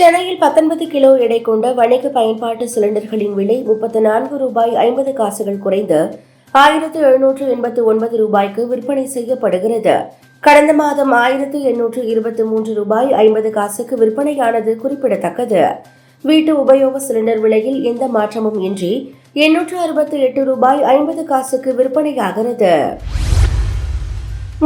சென்னையில் பத்தொன்பது கிலோ எடை கொண்ட வணிக பயன்பாட்டு சிலிண்டர்களின் விலை முப்பத்து நான்கு ரூபாய் ஐம்பது காசுகள் குறைந்து ஆயிரத்து எழுநூற்று எண்பத்து ஒன்பது ரூபாய்க்கு விற்பனை செய்யப்படுகிறது. கடந்த மாதம் ஆயிரத்து எண்ணூற்று இருபத்தி மூன்று ரூபாய் ஐம்பது காசுக்கு விற்பனையானது குறிப்பிடத்தக்கது. வீட்டு உபயோக சிலிண்டர் விலையில் எந்த மாற்றமும் இன்றி எண்ணூற்று அறுபத்தி எட்டு ரூபாய் ஐம்பது காசுக்கு விற்பனையாகிறது.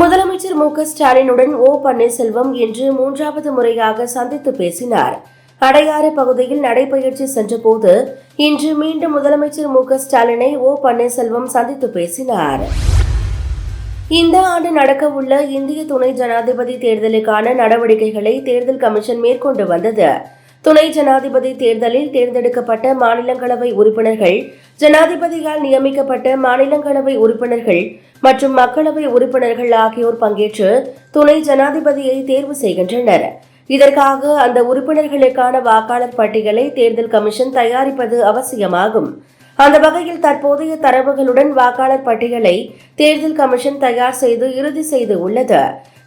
முதலமைச்சர் மு க ஸ்டாலினுடன் ஓ பன்னீர்செல்வம் இன்று மூன்றாவது முறையாக சந்தித்து பேசினார். அடையாறு பகுதியில் நடைபயிற்சி சென்றபோது இன்று மீண்டும் முதலமைச்சர் மு க ஸ்டாலினை ஓ பன்னீர்செல்வம் சந்தித்து பேசினார். இந்த ஆண்டு நடக்கவுள்ள இந்திய துணை ஜனாதிபதி தேர்தலுக்கான நடவடிக்கைகளை தேர்தல் கமிஷன் மேற்கொண்டு வந்தது. துணை ஜனாதிபதி தேர்தலில் தேர்ந்தெடுக்கப்பட்ட மாநிலங்களவை உறுப்பினர்கள் ஜனாதிபதியால் நியமிக்கப்பட்ட மாநிலங்களவை உறுப்பினர்கள் மற்றும் மக்களவை உறுப்பினர்கள் ஆகியோர் பங்கேற்று துணை ஜனாதிபதியை தேர்வு செய்கின்றனர். இதற்காக அந்த உறுப்பினர்களுக்கான வாக்காளர் பட்டியலை தேர்தல் கமிஷன் தயாரிப்பது அவசியமாகும். அந்த வகையில் தற்போதைய தரவுகளுடன் வாக்காளர் பட்டியலை தேர்தல் கமிஷன் தயார் செய்து இறுதி செய்து உள்ளது.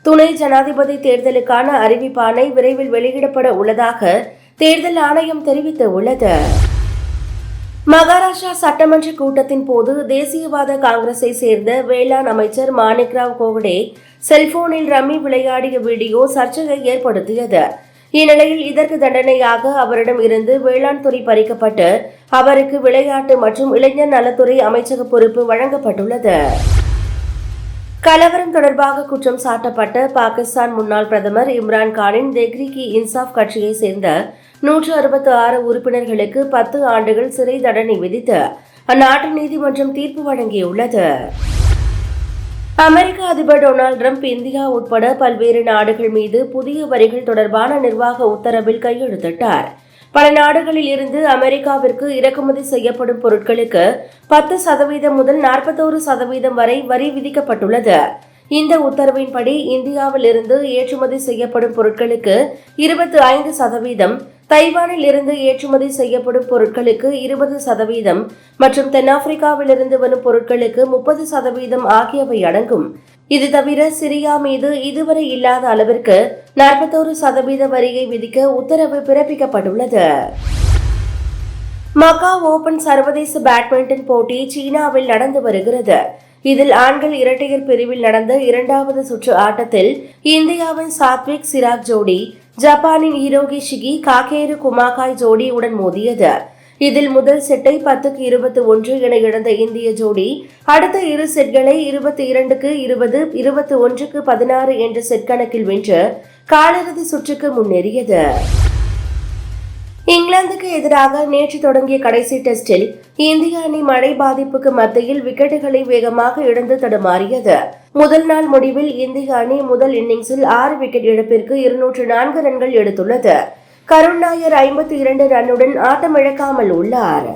துணை ஜனாதிபதி தேர்தலுக்கான அறிவிப்பானை விரைவில் வெளியிடப்பட உள்ளதாக தேர்தல் ஆணையம் தெரிவித்துள்ளது மகாராஷ்டிரா சட்டமன்ற கூட்டத்தின் போது தேசியவாத காங்கிரஸை சேர்ந்த வேளாண் அமைச்சர் மாணிக்ராவ் கோகடே செல்போனில் ரம்மி விளையாடிய வீடியோ சர்ச்சையை ஏற்படுத்தியது. இந்நிலையில் இதற்கு தண்டனையாக அவரிடம் இருந்து வேளாண் துறை பறிக்கப்பட்டு அவருக்கு விளையாட்டு மற்றும் இளைஞர் நலத்துறை அமைச்சக பொறுப்பு வழங்கப்பட்டுள்ளது. கலவரம் தொடர்பாக குற்றம் சாட்டப்பட்ட பாகிஸ்தான் முன்னாள் பிரதமர் இம்ரான் கானின் தெஹ்ரிக் கி இன்சாஃப் கட்சியை சேர்ந்த நூற்று அறுபத்தி ஆறு உறுப்பினர்களுக்கு பத்து ஆண்டுகள் சிறை தண்டனை விதித்து அந்நாட்டு நீதிமன்றம் தீர்ப்பு வழங்கியுள்ளது. அமெரிக்க அதிபர் டொனால்டு டிரம்ப் இந்தியா உட்பட பல்வேறு நாடுகள் மீது புதிய வரிகள் தொடர்பான நிர்வாக உத்தரவில் கையெழுத்திட்டார். பல நாடுகளில் இருந்து அமெரிக்காவிற்கு இறக்குமதி செய்யப்படும் பொருட்களுக்கு பத்து சதவீதம் முதல் நாற்பத்தோரு சதவீதம் வரை வரி விதிக்கப்பட்டுள்ளது. இந்த உத்தரவின்படி இந்தியாவில் இருந்து ஏற்றுமதி செய்யப்படும் பொருட்களுக்கு இருபத்தி ஐந்து சதவீதம் தைவானில் இருந்து ஏற்றுமதி செய்யப்படும் பொருட்களுக்கு இருபது சதவீதம் மற்றும் தென்னாப்பிரிக்காவில் இருந்து வரும் பொருட்களுக்கு முப்பது சதவீதம் ஆகியவை அடங்கும். இது தவிர சிரியா மீது இதுவரை இல்லாத அளவிற்கு நாற்பத்தோரு சதவீத வரியை விதிக்க உத்தரவு பிறப்பிக்கப்பட்டுள்ளது. மக்கா ஓபன் சர்வதேச பேட்மிண்டன் போட்டி சீனாவில் நடந்து வருகிறது. இதில் ஆண்கள் இரட்டையர் பிரிவில் நடந்த இரண்டாவது சுற்று ஆட்டத்தில் இந்தியாவின் சாத்விக் சிராக் ஜோடி ஜப்பானின் ஹிரோகி ஷிகி காகேரு குமாகாய் ஜோடியுடன் மோதியது. இதில் முதல் செட்டை பத்துக்கு இருபத்தி ஒன்று என இழந்த இந்திய ஜோடி அடுத்த இரு செட்களை இருபத்தி இரண்டுக்கு இருபது இருபத்தி ஒன்றுக்கு பதினாறு என்ற செட் கணக்கில் வென்று காலிறுதி சுற்றுக்கு முன்னேறியது. இங்கிலாந்துக்கு எதிராக நேற்று தொடங்கிய கடைசி டெஸ்டில் இந்திய அணி மழை பாதிப்புக்கு மத்தியில் விக்கெட்டுகளை வேகமாக இழந்து தடுமாறியது. முதல் நாள் முடிவில் இந்திய அணி முதல் இன்னிங்ஸில் ஆறு விக்கெட் இழப்பிற்கு இருநூற்று நான்கு ரன்கள் எடுத்துள்ளது. கருண் நாயர் ஐம்பத்தி இரண்டு ரன்னுடன் ஆட்டமிழக்காமல் உள்ளார்.